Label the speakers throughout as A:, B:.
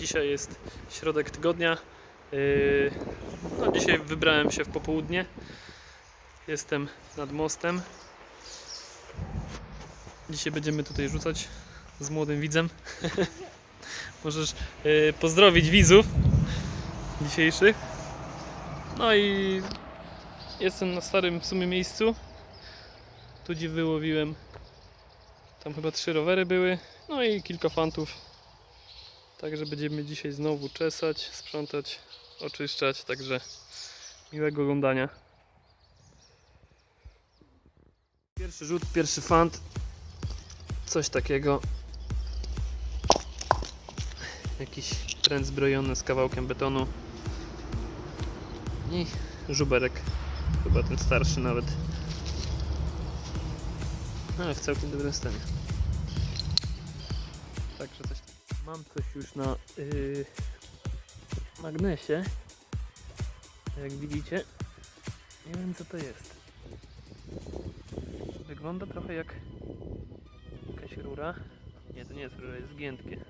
A: Dzisiaj jest środek tygodnia. Yy, No, dzisiaj wybrałem się w popołudnie. Jestem nad mostem. Dzisiaj będziemy tutaj rzucać z młodym widzem. Możesz yy, pozdrowić widzów dzisiejszych. No i jestem na starym w sumie miejscu. Tu wyłowiłem. Tam chyba trzy rowery były. No i kilka fantów. Także będziemy dzisiaj znowu czesać, sprzątać, oczyszczać. Także miłego oglądania. Pierwszy rzut, pierwszy fant. Coś takiego. Jakiś trend zbrojony z kawałkiem betonu. I żuberek. Chyba ten starszy nawet. Ale w całkiem dobrym stanie. Mam coś już na yy, magnesie. Jak widzicie. Nie wiem co to jest. Wygląda trochę jak jakaś rura. Nie, to nie jest rura, jest zgiętkie.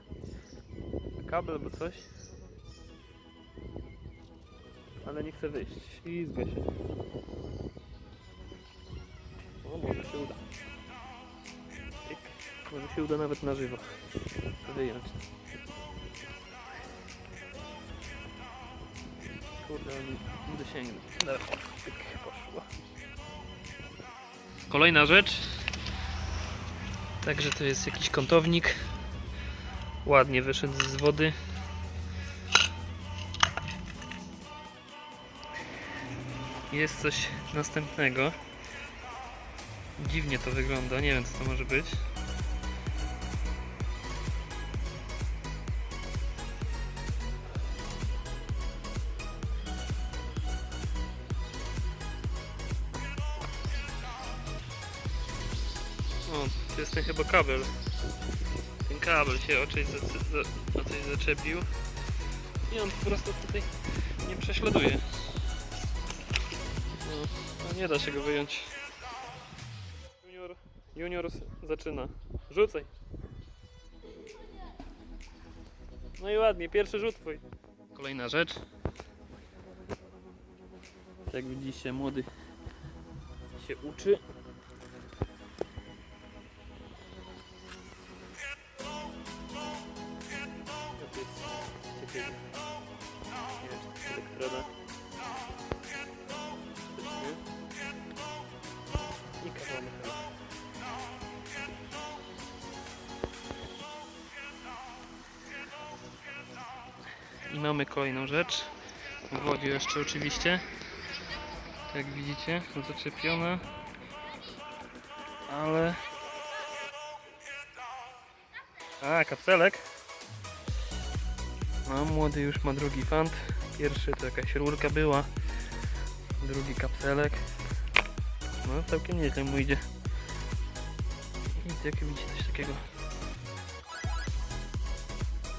A: Kabel albo coś. Ale nie chce wyjść. Ślizga się. O, może się uda. Może się uda nawet na żywo wyjąć. Kurde, ale nie dosięgnę. Dobra, pyk, poszło. Kolejna rzecz. Także to jest jakiś kątownik. Ładnie wyszedł z wody. Jest coś następnego. Dziwnie to wygląda, nie wiem co to może być. Ten chyba kabel. Ten kabel się o coś, za, coś zaczepił. I on po prostu tutaj nie prześladuje. No, no nie da się go wyjąć. Junior, junior zaczyna. Rzucaj. No i ładnie, pierwszy rzut twój. Kolejna rzecz. Jak widzicie, młody się uczy. I kawał metalu. I mamy kolejną rzecz. W wodzie jeszcze oczywiście. Jak widzicie, zaczepiona. Ale... A, kapselek. No, młody już ma drugi fant. Pierwszy to jakaś rurka była. Drugi kapselek. No, całkiem nieźle mu idzie. I jak widzicie, coś takiego.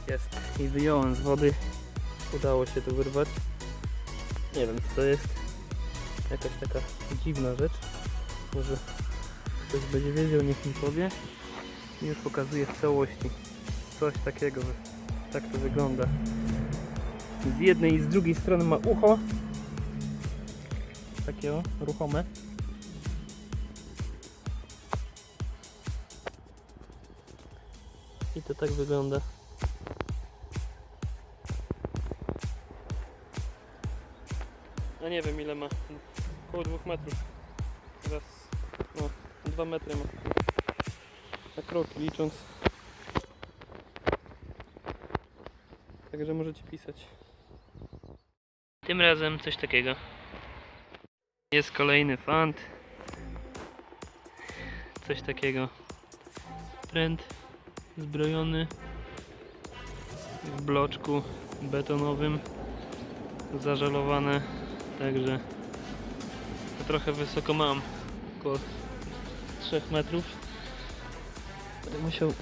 A: Jest. I wyjąłem z wody. Udało się to wyrwać. Nie wiem co to jest. Jakaś taka dziwna rzecz. Może ktoś będzie wiedział, niech mi powie. I już pokazuję w całości. Coś takiego. Tak to wygląda. Z jednej i z drugiej strony ma ucho. Takie o, ruchome. I to tak wygląda. A nie wiem ile ma. Około 2 metrów. Teraz no 2 metry ma. Na kroki licząc. Także możecie pisać. Tym razem coś takiego. Jest kolejny fant. Coś takiego. Trend zbrojony w bloczku betonowym zażalowane także trochę wysoko mam około 3 metrów będę musiał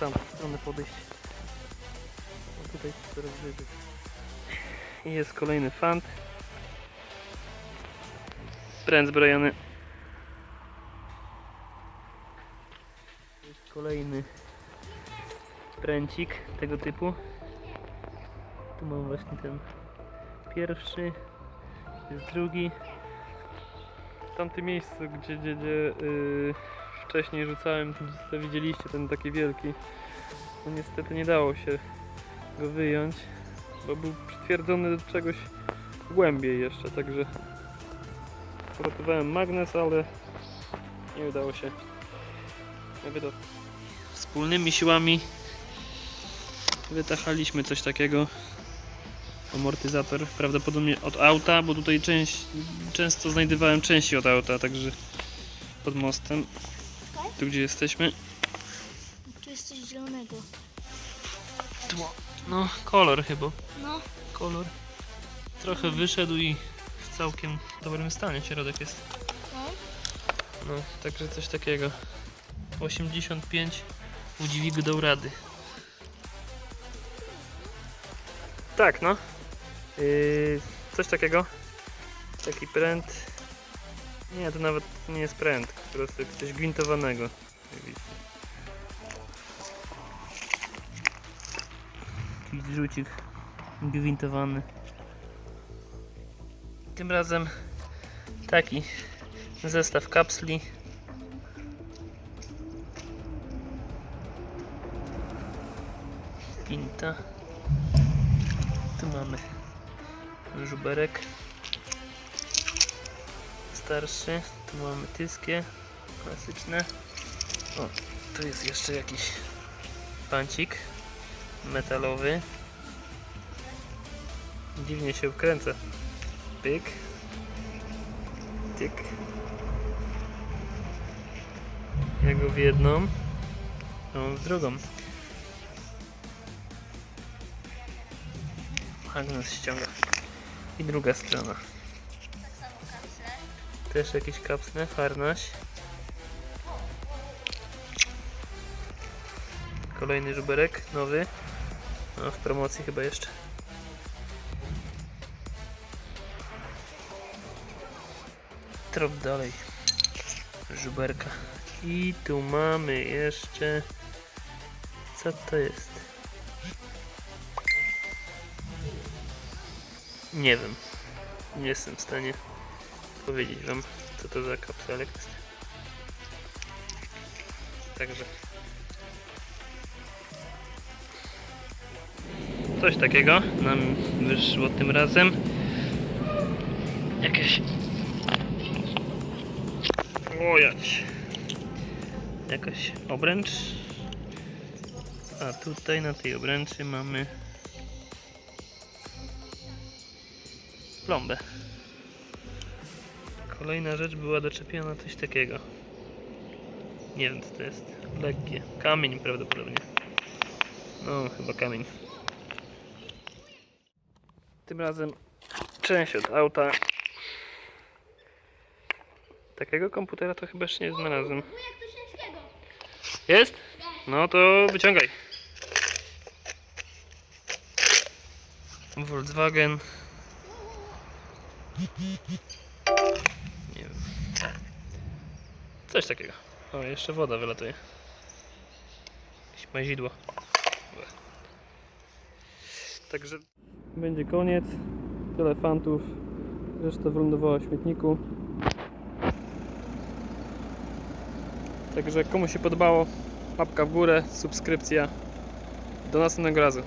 A: w tamtą stronę podejść. A tutaj coraz wyżej. I jest kolejny fant. Trend zbrojony. Jest kolejny pręcik tego typu. Tu mam właśnie ten pierwszy, jest drugi. W tamtym miejscu, gdzie, gdzie, gdzie yy, wcześniej rzucałem, to widzieliście ten taki wielki. No niestety nie dało się go wyjąć, bo był przytwierdzony do czegoś głębiej jeszcze, także uratowałem magnes, ale nie udało się wydostać. Wspólnymi siłami wytachaliśmy coś takiego. Amortyzator prawdopodobnie od auta, bo tutaj część, często znajdowałem części od auta, także pod mostem. Tu gdzie jesteśmy.
B: Tu jest coś zielonego.
A: Tło. No, kolor chyba.
B: No,
A: Kolor. Trochę wyszedł i w całkiem dobrym stanie środek jest.
B: no.
A: No, także coś takiego. 85 u dźwigu dał rady. Tak, no. Yy, coś takiego. Taki pręt. Nie, to nawet nie jest pręt, po prostu coś gwintowanego. Jakiś rzucik gwintowany. Tym razem taki zestaw kapsli. Pinta. Tu mamy żuberek starszy. Tu mamy tyskie klasyczne. O, tu jest jeszcze jakiś pancik metalowy. Dziwnie się wkręca. Pyk. Tyk. Ja go w jedną, a on w drugą. Magnes ściąga. I druga strona. Też jakieś kapsle, harnaś. Kolejny żuberek, nowy. No, w promocji chyba jeszcze. Trop dalej. Żuberka. I tu mamy jeszcze... Co to jest? Nie wiem. Nie jestem w stanie powiedzieć wam, co to za kapselek. Także coś takiego nam wyszło tym razem. Jakieś ojać. Jakaś obręcz. A tutaj na tej obręczy mamy plombę. Kolejna rzecz była doczepiona coś takiego. Nie wiem co to jest. Lekkie. Kamień prawdopodobnie. No, chyba kamień. Tym razem część od auta. Takiego komputera to chyba jeszcze nie znalazłem. Jest? No to wyciągaj. Volkswagen. Coś takiego. O, jeszcze woda wylatuje. Jakieś mazidło. Także będzie koniec. Tyle fantów. Reszta wylądowała w śmietniku. Także komu się podobało, łapka w górę, subskrypcja. Do następnego razu.